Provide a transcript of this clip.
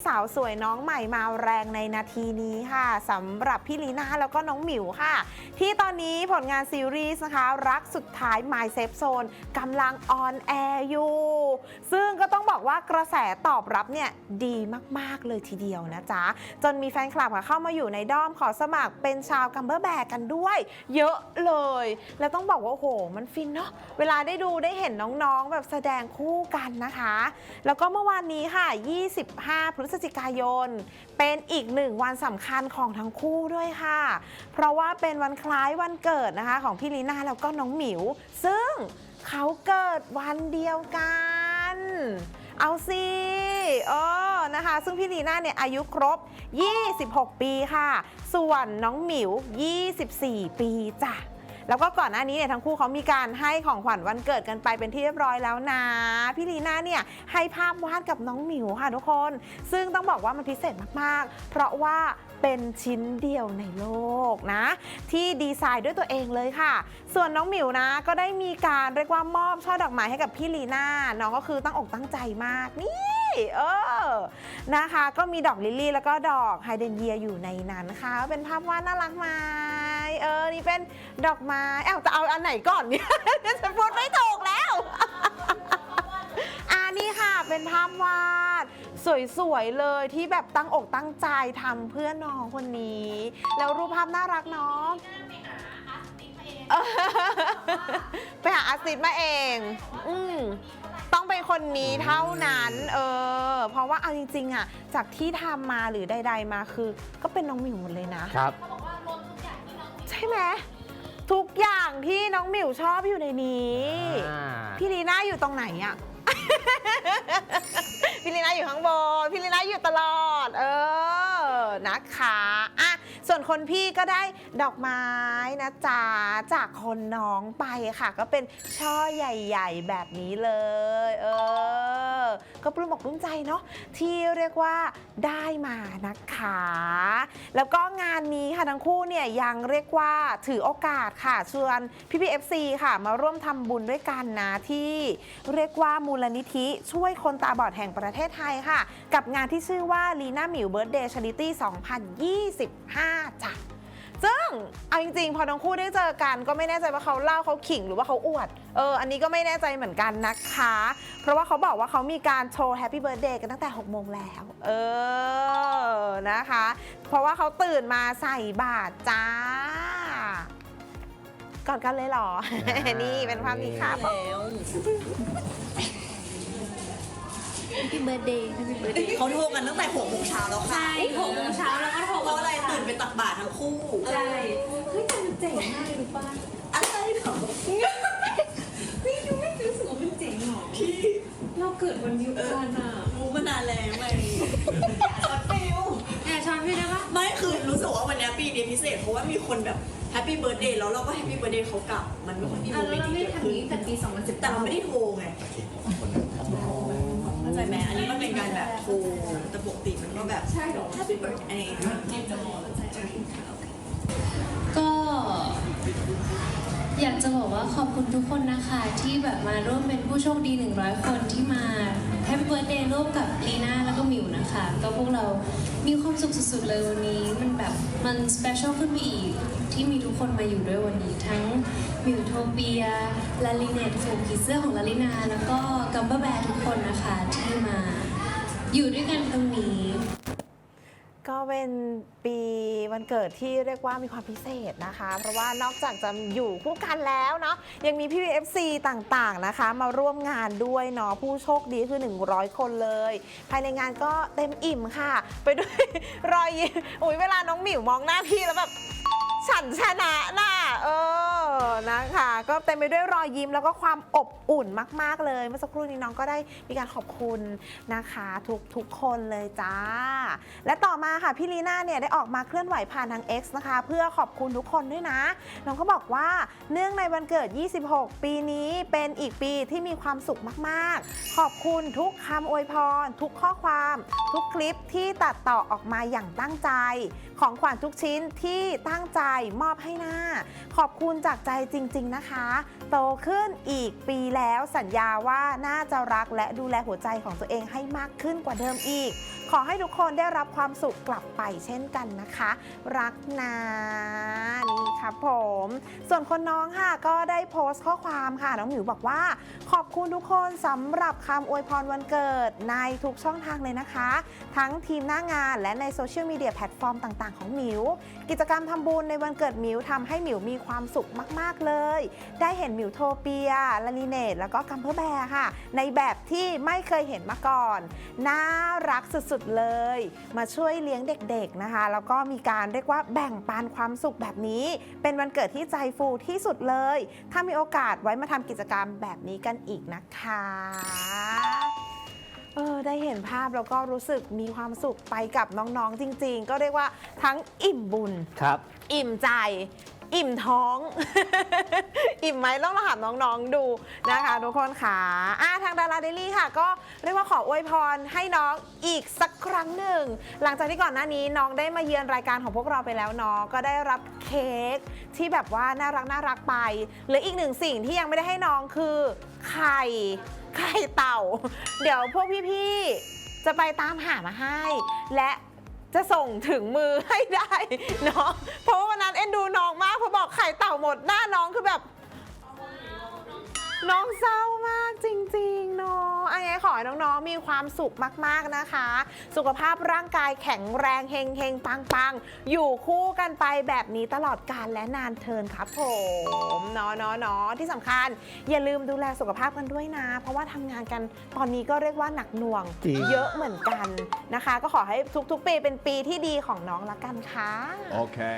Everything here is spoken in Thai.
สาวสวยน้องใหม่มาแรงในนาทีนี้ค่ะสำหรับพี่ลีน่าแล้วก็น้องหมิวค่ะ ที่ตอนนี้ผลงานซีรีส์นะคะ รักสุดท้าย My Safe Zone กำลังออนแอร์อยู่ ซึ่งก็ต้องบอกว่ากระแสตอบรับเนี่ย ดีมาก ๆ เลยทีเดียวนะจ๊ะ จนมีแฟนคลับเข้ามาอยู่ในด้อมขอสมัครเป็นชาวกัมเบอร์แบกกันด้วย เยอะเลย แล้วต้องบอกว่า โอ้โห มันฟินเนาะเวลาได้ดูได้เห็นน้องๆ แบบแสดงคู่กันนะคะ แล้วก็เมื่อวานนี้ค่ะ 25พฤศจิกายน เป็นอีกหนึ่งวันสำคัญของทั้งคู่ด้วยค่ะ เพราะว่าเป็นวันคล้ายวันเกิดนะคะ ของพี่ลีน่าแล้วก็น้องหมิว ซึ่งเขาเกิดวันเดียวกัน เอาสิเออนะคะ ซึ่งพี่ลีน่าเนี่ยอายุครบ 26 ปีค่ะ ส่วนน้องหมิว 24 ปีจ้ะ แล้วก็ก่อนหน้านี้เนี่ยทั้งคู่เขามีการให้ของขวัญวันเกิดกันไปเป็นที่เรียบร้อยแล้วนะ พี่ลีน่าเนี่ยให้ภาพวาดกับน้องหมิวค่ะทุกคน ซึ่งต้องบอกว่ามันพิเศษมากๆ เพราะว่าเป็นชิ้นเดียวในโลกนะ ที่ดีไซน์ด้วยตัวเองเลยค่ะ ส่วนน้องหมิวนะก็ได้มีการเรียกว่ามอบช่อดอกไม้ให้กับพี่ลีน่าน้องก็คือตั้งอกตั้งใจมากนี่ เออนะคะ ก็มีดอกลิลลี่แล้วก็ดอกไฮเดรนเยียอยู่ในนั้นค่ะ เป็นภาพวาดน่ารักไหมเออ นี่เป็นดอกไม้เอ้าจะเอาอันไหนก่อนเนี่ยจะพูดไม่ถูกแล้วอันนี้ค่ะเป็นภาพวาดสวยๆเลยที่แบบตั้งอกตั้งใจทำเพื่อน้องคนนี้ แล้วรูปภาพน่ารักเนาะเออไปหาอาร์ติสต์มาเอง อืมต้อง เป็นคนนี้เท่านั้น เออ เพราะว่าเอาจริงๆอะ จากที่ทำมาหรือใด ๆ มาคือ ก็เป็นน้องหมิวหมดเลยนะ ครับ ใช่ไหมทุกอย่างที่น้องหมิวชอบอยู่ในนี้ อ่า พี่ลีน่าอยู่ตรงไหนอะพี่ลีน่าอยู่ข้างบน พี่ลีน่าอยู่ตลอด เออ นะคะอะ ส่วนคนพี่ก็ได้ดอกไม้นะจ๊ะจากคนน้องไปค่ะ ก็เป็นช่อใหญ่ ๆ แบบนี้เลย เออ ก็ปลื้มอกปลื้มใจเนาะที่เรียกว่าได้มานะคะ แล้วก็งานนี้ค่ะทั้งคู่เนี่ยยังเรียกว่าถือโอกาสค่ะชวนพี่พีเอฟซีค่ะ มาร่วมทำบุญด้วยกันนะที่เรียกว่ามูลนิธิช่วยคนตาบอดแห่งประเทศไทยค่ะ กับงานที่ชื่อว่าลีน่าหมิวเบิร์ดเดย์ชาริตี้2025จ้ะซึ่งเอาจริงๆ พอทั้งคู่ได้เจอกันก็ไม่แน่ใจว่าเขาเล่าเขาขิงหรือว่าเขาอวด เออ อันนี้ก็ไม่แน่ใจเหมือนกันนะคะ เพราะว่าเขาบอกว่าเขามีการโชว์แฮปปี้เบิร์ดเดย์กันตั้งแต่6โมงแล้ว เออ นะคะ เพราะว่าเขาตื่นมาใส่บาตรจ้าก่อนกันเลยเหรอ นี่เป็นภาพนี้ค่ะ พี่เบิร์ดเดย์พี่เบิร์ดเดย์เขาโทรกันตั้งแต่หกโมงเช้าแล้วค่ะใช่หกโมงเช้าแล้วก็โทรเพราะอะไรตื่นไปตักบาตรทั้งคู่ใช่เฮ้ยแต่มันเจ๋งมากเลยรู้ป่ะอะไรเหรอพี่ยูไม่รู้สึกว่ามันเจ๋งหรอพี่เราเกิดวันเดียวกันอะรู้มานานแล้วไงช็อตฟิลแอบช้อนพี่ได้ปะไม่คือรู้สึกว่าวันเนี้ยปีนี้พิเศษเพราะว่ามีคนแบบแฮปปี้เบิร์ดเดย์แล้วเราก็แฮปปี้เบิร์ดเดย์เขากลับ มันไม่ค่อยมีอะโมแล้วเมนต์เราที่ไม่เกิดทำอขึ้ย่างนนี้แต่ปี2010แต่เราไม่ได้โทรไงเข้า ใจไหมอันนี้มันเป็นการแบบโทรแต่ปกติมันก็แบบใช่หรอแฮปปี้เบิร์ดเดย์ก็อยากจะบอกว่าขอบคุณทุกคนนะคะ ที่แบบมาร่วมเป็นผู้โชคดี 100 คนที่มาแฮปปี้เบิร์ดเดย์ร่วมกับลีน่าแล้วก็หมิวนะคะ ก็พวกเรามีความสุขสุดๆเลยวันนี้ มันแบบมันสเปเชียลขึ้นไปอีกที่มีทุกคนมาอยู่ด้วยวันนี้ทั้ง มิวโทเปียลาลิเนตฝูงผีเสื้อของลาลินา แล้วก็กัมเบอร์แบร์ทุกคนนะคะที่มา อยู่ด้วยกันตรงนี้ ก็เป็นปีวันเกิดที่เรียกว่ามีความพิเศษนะคะ เพราะว่านอกจากจะอยู่คู่กันแล้วเนาะยังมีพี่ FC ต่างๆนะคะ มาร่วมงานด้วยเนาะผู้โชคดีคือ 100 คนเลย ภายในงานก็เต็มอิ่มค่ะ ไปด้วย รอยยิ้มอุ้ยเวลาน้องหมิวมองหน้าพี่แล้วแบบฉันชนะน่ะเออ นะคะ ก็เต็มไปด้วยรอยยิ้มแล้วก็ความอบอุ่นมาก ๆ เลย เมื่อสักครู่นี้น้องก็ได้มีการขอบคุณนะคะทุกทุกคนเลยจ้า และต่อมาค่ะพี่ลีน่าเนี่ยได้ออกมาเคลื่อนไหวผ่านทาง X นะคะ เพื่อขอบคุณทุกคนด้วยนะ น้องก็บอกว่าเนื่องในวันเกิด 26 ปีนี้เป็นอีกปีที่มีความสุขมาก ๆ ขอบคุณทุกคำอวยพร ทุกข้อความทุกคลิปที่ตัดต่อออกมาอย่างตั้งใจ ของขวัญทุกชิ้นที่ตั้งใจมอบให้หน้า ขอบคุณจากใจจริง ๆนะคะ โตขึ้นอีกปีแล้วสัญญาว่าน่าจะรักและดูแลหัวใจของตัวเองให้มากขึ้นกว่าเดิมอีก ขอให้ทุกคนได้รับความสุขกลับไปเช่นกันนะคะ รักนะนี่ครับผม ส่วนคนน้องค่ะก็ได้โพสต์ข้อความค่ะ น้องหมิวบอกว่า ขอบคุณทุกคนสำหรับคำอวยพรวันเกิดในทุกช่องทางเลยนะคะ ทั้งทีมหน้างานและในโซเชียลมีเดียแพลตฟอร์มต่างๆของหมิว กิจกรรมทำบุญในวันเกิดหมิวทำให้หมิวมีความสุขมาก ๆ เลย ได้เห็นหมิวโทเปียลาลิเนตแล้วก็กัมเพอร์แบร์ค่ะ ในแบบที่ไม่เคยเห็นมาก่อน น่ารักสุด ๆ เลย มาช่วยเลี้ยงเด็ก ๆ นะคะ แล้วก็มีการเรียกว่าแบ่งปันความสุขแบบนี้เป็นวันเกิดที่ใจฟูที่สุดเลย ถ้ามีโอกาสไว้มาทำกิจกรรมแบบนี้กันอีกนะคะเออได้เห็นภาพแล้วก็รู้สึกมีความสุขไปกับน้องๆจริง ๆ ก็เรียกว่าทั้งอิ่มบุญครับ อิ่มใจ อิ่มท้อง อิ่มไหมต้องมาถามน้องๆดูนะคะทุกคนค่ะอะทางดาราเดลี่ค่ะ ก็เรียกว่าขออวยพรให้น้องอีกสักครั้งหนึ่ง หลังจากที่ก่อนหน้านี้น้องได้มาเยือนรายการของพวกเราไปแล้วเนาะก็ได้รับเค้กที่แบบว่าน่ารักน่ารักไปเหลืออีกหนึ่งสิ่งที่ยังไม่ได้ให้น้องคือไข่ไข่เต่า เดี๋ยวพวกพี่ๆจะไปตามหามาให้ และ จะส่งถึงมือให้ได้เนาะเพราะว่าวันนั้นเอ็นดูน้องมากพอบอกไข่เต่าหมดหน้าน้องคือแบบ น้องเศร้า ให้น้องๆ มีความสุขมากๆนะคะ สุขภาพร่างกายแข็งแรงเฮงเฮงปังปังๆอยู่คู่กันไปแบบนี้ตลอดกาลและนานเทินครับผมเนาะเนาะเนาะที่สำคัญ อย่าลืมดูแลสุขภาพกันด้วยนะ เพราะว่าทำงานกันตอนนี้ก็เรียกว่าหนักหน่วงจริงเยอะเหมือนกันนะคะ ก็ขอให้ทุกๆปีเป็นปีที่ดีของน้องละกันค่ะ Okay.